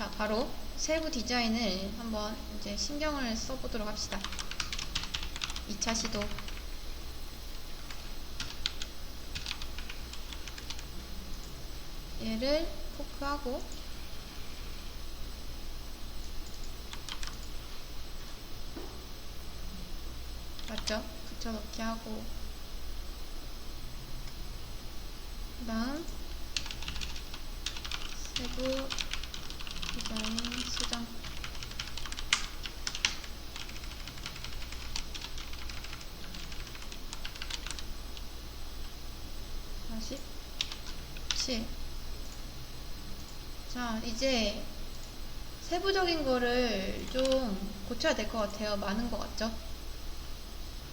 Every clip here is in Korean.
자, 바로 세부 디자인을 한번 이제 신경을 써보도록 합시다. 2차 시도. 얘를 포크하고 맞죠? 붙여넣기 하고 그 다음 세부 디자인 수정 다시 7 자, 이제 세부적인 거를 좀 고쳐야 될 것 같아요. 많은 것 같죠?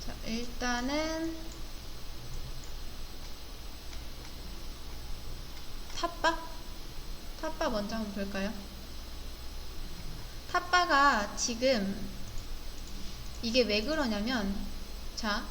자, 일단은 탑바? 탑바 먼저 한번 볼까요? 탑바가 지금 이게 왜 그러냐면 자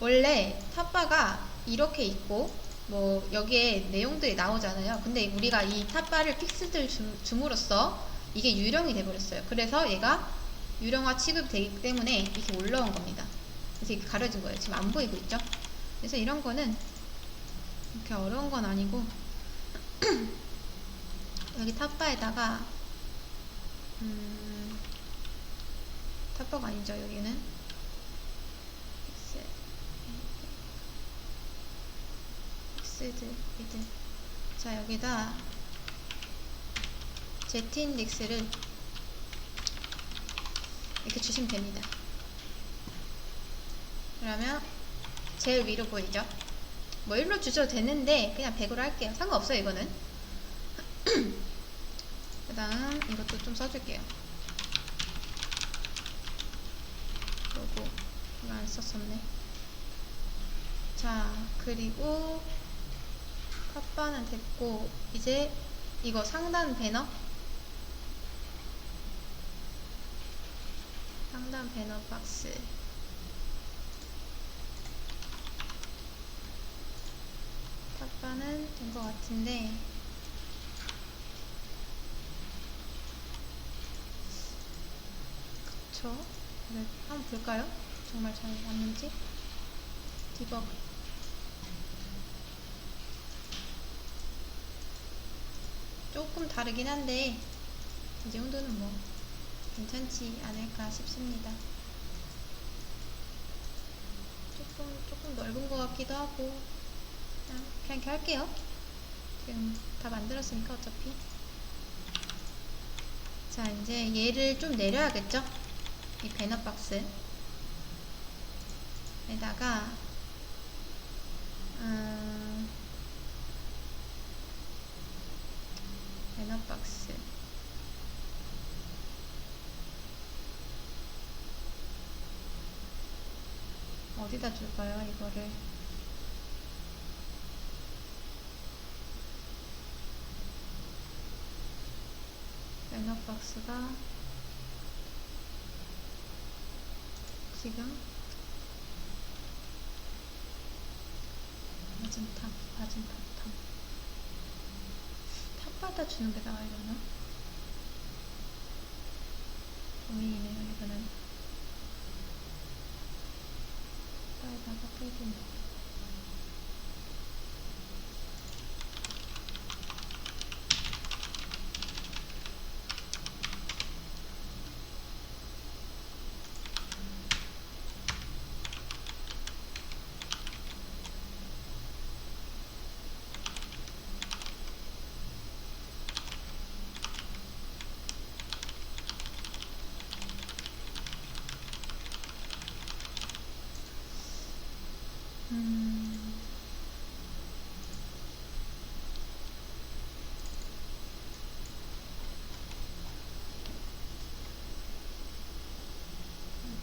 원래 탑바가 이렇게 있고 뭐 여기에 내용들이 나오잖아요. 근데 우리가 이 탑바를 픽스를 줌, 줌으로써 이게 유령이 돼버렸어요. 그래서 얘가 유령화 취급되기 때문에 이렇게 올라온 겁니다. 그래서 이렇게 가려진 거예요. 지금 안 보이고 있죠? 그래서 이런 거는 이렇게 어려운 건 아니고 여기 탑바에다가 음, 탑바가 아니죠 여기는. 픽스드 미드 자 여기다 z 인덱스를 이렇게 주시면 됩니다. 그러면 제일 위로 보이죠 뭐 1로 주셔도 되는데 그냥 100으로 할게요. 상관없어요 이거는. 그 다음 이것도 좀 써줄게요. 로고 이거 안 썼었네. 자 그리고 팟바는 됐고 이제 이거 상단 배너? 상단 배너 박스 팟바는 된 것 같은데 그쵸? 네, 한번 볼까요? 정말 잘 맞는지 디버그 조금 다르긴 한데 이 정도는 뭐 괜찮지 않을까 싶습니다. 조금 조금 넓은 것 같기도 하고 그냥 이렇게 할게요. 지금 다 만들었으니까 어차피 자 이제 얘를 좀 내려야겠죠? 이 배너 박스 에다가 음, 배너 박스 어디다 줄까요 이거를 배너 박스가 지금 낮은 탑, 낮은 탑, 탑. 탑바다 주는 게 나으려나? 고민이네요, 이거는. 빼고. 음.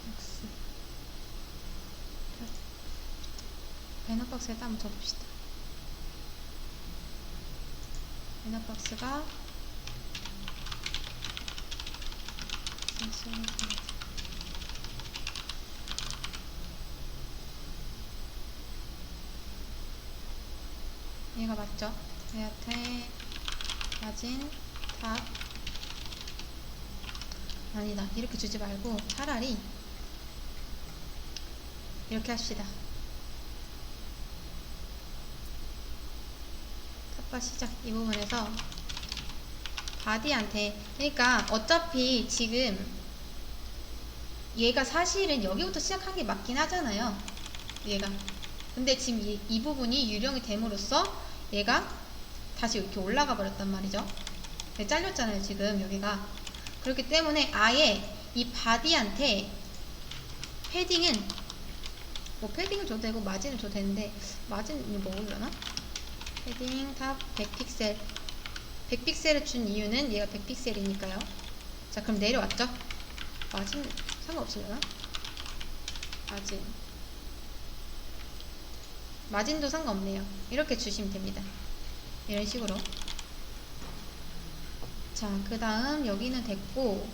박스. 배너 박스에다 한번 접읍시다. 배너 박스가 얘가 맞죠? 얘한테 마진 탑 아니다 이렇게 주지 말고 차라리 이렇게 합시다 탑바 시작 이 부분에서. 바디한테. 그러니까 어차피 지금 얘가 사실은 여기부터 시작한 게 맞긴 하잖아요. 얘가. 근데 지금 이, 이 부분이 유령이 됨으로써 얘가 다시 이렇게 올라가 버렸단 말이죠. 네, 잘렸잖아요 지금 여기가. 그렇기 때문에 아예 이 바디한테 패딩은 뭐 패딩을 줘도 되고 마진을 줘도 되는데 마진이 먹으려나? 패딩 탑 100픽셀. 100픽셀을 준 이유는 얘가 100픽셀이니까요. 자 그럼 내려왔죠? 마진 상관없으려나? 마진. 마진도 상관없네요. 이렇게 주시면 됩니다. 이런 식으로. 자 그 다음 여기는 됐고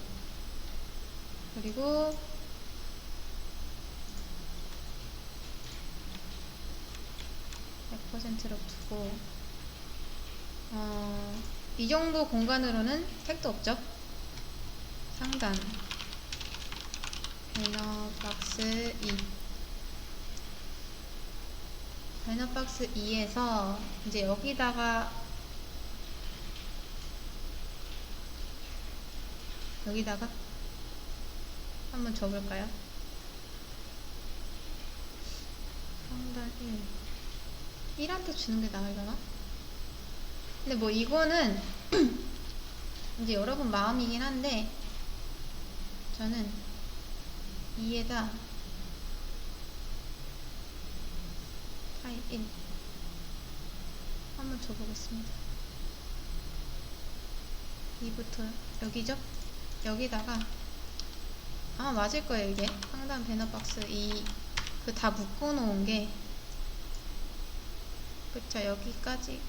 그리고 (100%로) 두고 어, 이 정도 공간으로는 택도 없죠? 상단. 배너 박스 2 배너 박스 2에서 이제 여기다가 여기다가 한번 줘볼까요? 상단 1 1한테 주는 게 나으려나? 근데 뭐 이거는 이제 여러분 마음이긴 한데 저는 2에다 타입 1 한번 줘보겠습니다 2부터 여기죠? 여기다가 아마 맞을 거예요 이게 상단 배너 박스 2그 다 묶어 놓은 게 그쵸 여기까지가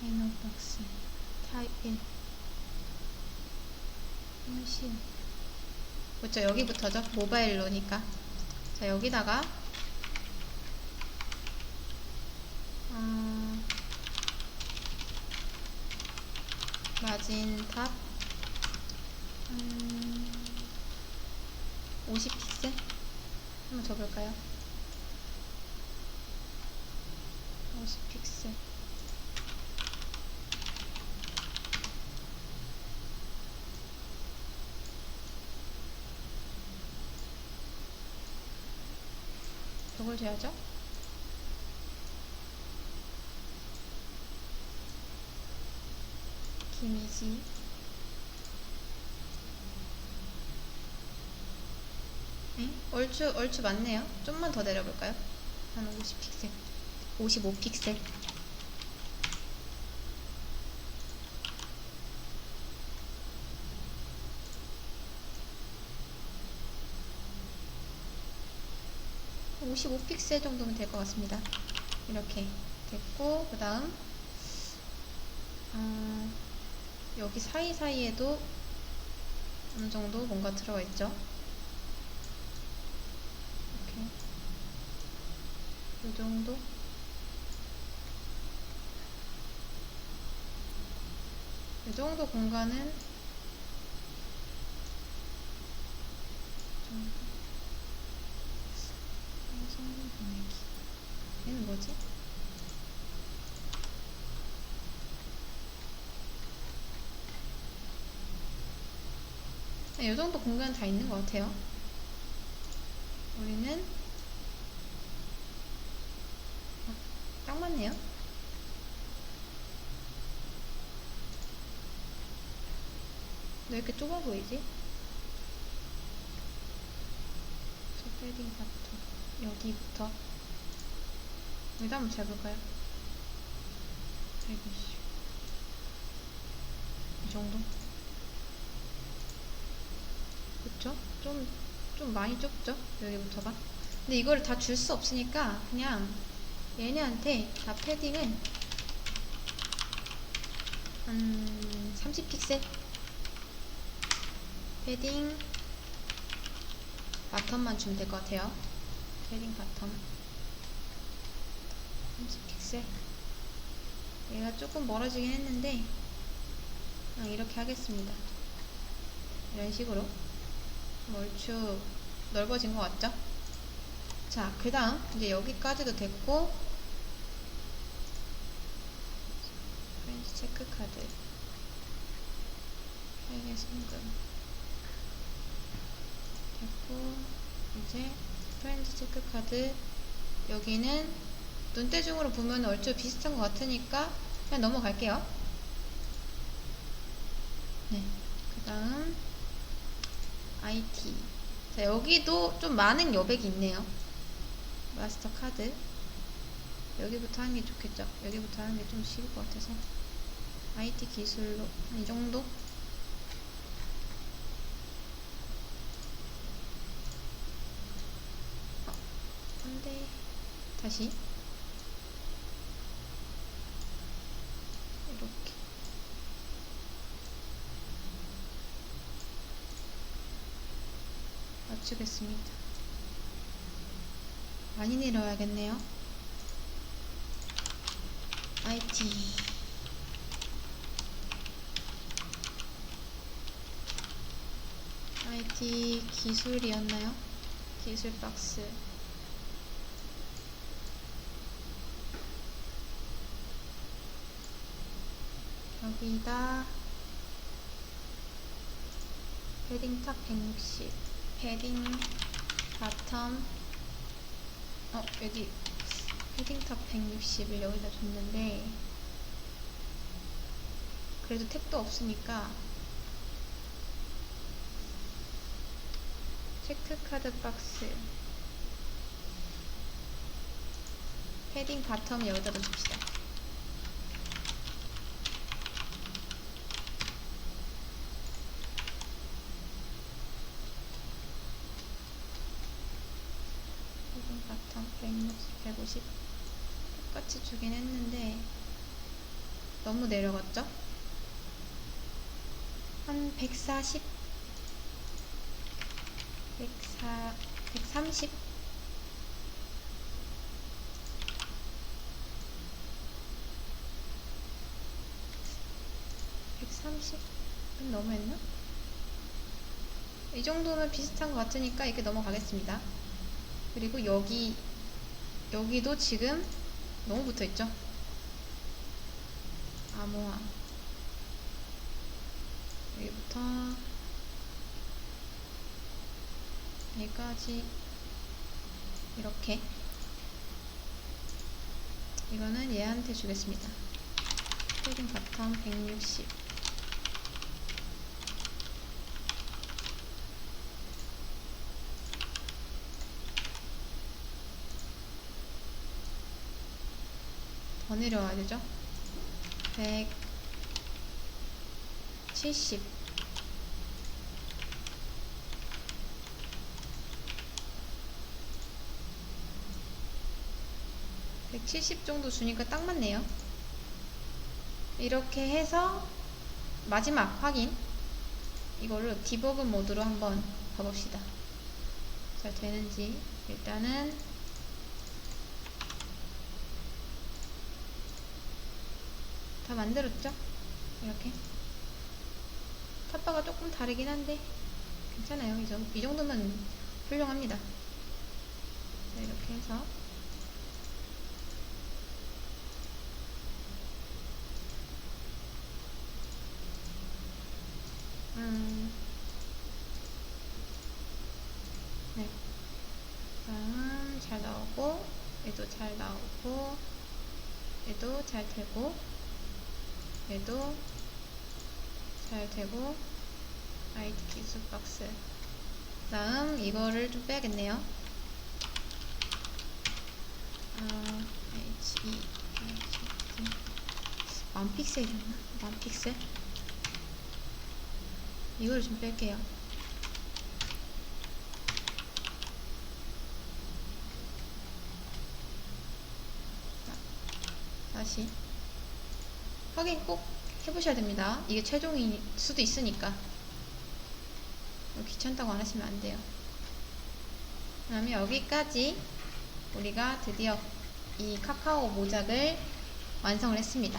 배너 박스 타입 1 훨씬 그쵸 여기부터죠? 모바일로니까. 자 여기다가 어, 마진 탑 음, 50픽셀? 한번 줘볼까요? 50픽셀 이걸 줘야죠? 김이지 응? 얼추 얼추 맞네요 좀만 더 내려볼까요? 한 50픽셀 55픽셀. (55 픽셀) 정도면 될 것 같습니다. 이렇게 됐고 그 다음 어, 여기 사이사이에도 어느 정도 뭔가 들어가 있죠? 이렇게. 이 정도 이 정도 공간은 얘는 뭐지? 이 정도 공간 다 있는 것 같아요. 우리는 어, 딱 맞네요. 왜 이렇게 좁아 보이지? 저 패딩 파트 여기부터 여기다 한번 재볼까요? 120. 이 정도? 그쵸? 좀, 좀 많이 좁죠? 여기부터가. 근데 이거를 다 줄 수 없으니까 그냥 얘네한테 다 패딩은 한 30픽셀 패딩 바텀만 주면 될 것 같아요. 패딩 바텀. 30픽셀. 얘가 조금 멀어지긴 했는데 그냥 이렇게 하겠습니다. 이런 식으로. 얼추 넓어진 것 같죠? 자, 그 다음 이제 여기까지도 됐고 프렌즈 체크 카드. 해외 송금 됐고 이제 프렌즈 체크카드. 여기는 눈대중으로 보면 얼추 비슷한 것 같으니까 그냥 넘어갈게요. 네, 그 다음 IT 자 여기도 좀 많은 여백이 있네요. 마스터 카드. 여기부터 하는 게 좋겠죠? 여기부터 하는 게 좀 쉬울 것 같아서. IT 기술로 한 이 정도 어, 안돼 다시 이렇게 맞추겠습니다. 많이 내려야겠네요. IT IT 기술이었나요? 기술 박스 여기다. 패딩 탑 160, 패딩 바텀, 어, 여기 패딩 탑 160을 여기다 줬는데, 그래도 택도 없으니까, 체크카드 박스, 패딩 바텀 여기다 줍시다. 패딩 바텀 160, 150 똑같이 주긴 했는데 너무 내려갔죠? 한 140? 104, 130? (130) 은 너무했나? 이 정도면 비슷한 것 같으니까 이렇게 넘어가겠습니다 그리고 여기 여기도 지금 너무 붙어있죠? 암호화. 여기부터 여기까지 이렇게. 이거는 얘한테 주겠습니다. 패딩 바텀 160 더 내려와야 되죠? 170 170 정도 주니까 딱 맞네요. 이렇게 해서 마지막 확인 이거를 디버그 모드로 한번 가봅시다. 잘 되는지 일단은 다 만들었죠? 이렇게 탑바가 조금 다르긴 한데 괜찮아요. 이, 정, 이 정도면 훌륭합니다. 자 이렇게 해서 음, 네. 다음 잘 나오고 얘도 잘 나오고 얘도 잘 되고 얘도 잘 되고 IT 기술 박스 다음 이거를 좀 빼야겠네요 아, H, E, H, D 만 픽셀이었나? 만 픽셀? 이거를 좀 뺄게요 자, 다시 확인 꼭 해보셔야 됩니다. 이게 최종일 수도 있으니까. 귀찮다고 안 하시면 안 돼요. 그 다음에 여기까지 우리가 드디어 이 카카오 모작을 완성을 했습니다.